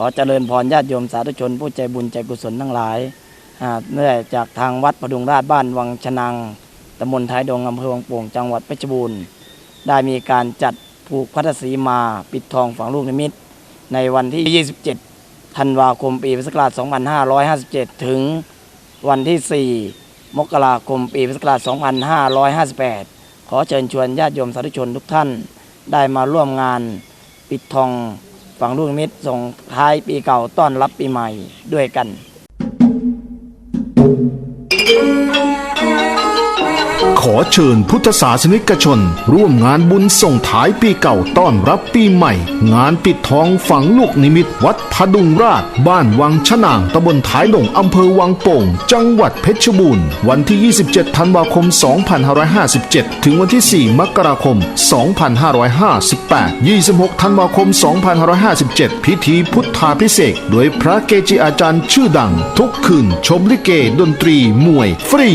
ขอเจริญพรญาติโยมสาธุชน ผู้ใจบุญใจกุศลทั้งหลายเนื่องจากทางวัดพดุงราชบ้านวังชนังตำบลท้ายดงอำเภอวังโป่งจังหวัดเพชรบูรณ์ได้มีการจัดผูกพัทสีมาปิดทองฝังลูกนิมิต ในวันที่ 27 ธันวาคมปีพุทธศักราช 2557 ถึงวันที่ 4 มกราคมปีพุทธศักราช 2558 ขอเชิญชวนญาติโยมสาธุชนทุกท่านได้มาร่วมงานปิดทอง ฝังลูกนิมิตส่งท้ายปีเก่าต้อนรับปีใหม่ด้วยกัน เชิญพุทธศาสนิกชน ร่วมงานบุญส่งท้ายปีเก่าต้อนรับปีใหม่ งานปิดทองฝังลูกนิมิตวัดพดุงราช บ้านวังชะนางตำบลท้ายดงอำเภอวังโป่ง จังหวัดเพชรบูรณ์ วันที่ 27 ธันวาคม 2557 ถึงวันที่ 4 มกราคม 2558 26 ธันวาคม 2557 พิธีพุทธาพิเศษโดยพระเกจิอาจารย์ชื่อดัง ทุกคืนชมลิเกดนตรีมวย ฟรี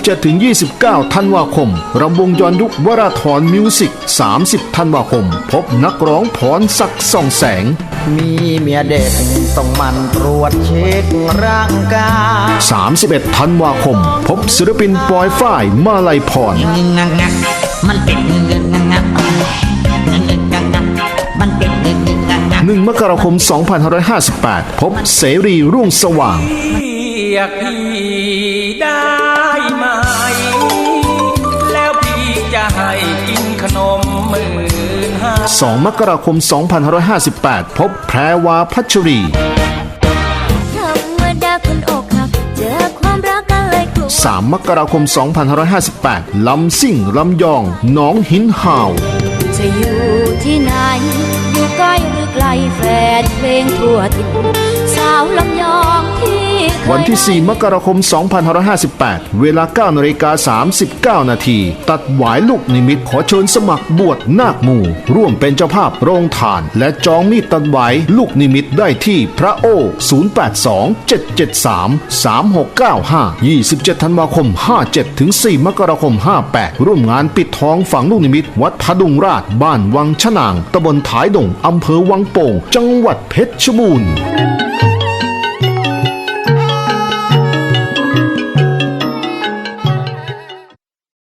27-29 ธันวาคมรำวงย้อนยุควราธรมิวสิก 30 ธันวาคม พบนักร้องพรศักดิ์ส่องแสง มีเมียเด็กต้องหมันตรวจเช็คร่างกาย31 ธันวาคม พบศิลปินปอยฝ้ายมาลัยพรงักงักมันเป็นเงินงักงักงักงักงักมันเป็นเงินงักงัก1มกราคม 2558 พบเสรีรุ่งสว่างเรียกพี่ได้ 2 มกราคม 2558 พบแพรวาพัชรีธรรมดาคนอกหักเจอความรักกันเลยกลัว3มกราคม 2558 ลำซิ่งลำยองหน้องหินห่าว จะอยู่ที่ไหน อยู่ใกล้หรือไกลแฟนเพลงทั่วทิศสาวลำยองที่เคย วันที่ 4 มกราคม 2558 เวลา 9นาฬิกา39 นาที ตัดหวายลูกนิมิตขอเชิญสมัครบวชนาคหมู่ร่วมเป็นเจ้าภาพโรงทาน และจองมีดตัดหวายลูกนิมิตได้ที่พระโอ 082 773 3695 27 ธันวาคม 57 ถึง 4 มกราคม 58 ร่วมงานปิดทองฝังลูกนิมิต วัดพดุงราช บ้านวังชะนาง ตำบลท้ายดง อำเภอวังโป่ง จังหวัดเพชรบูรณ์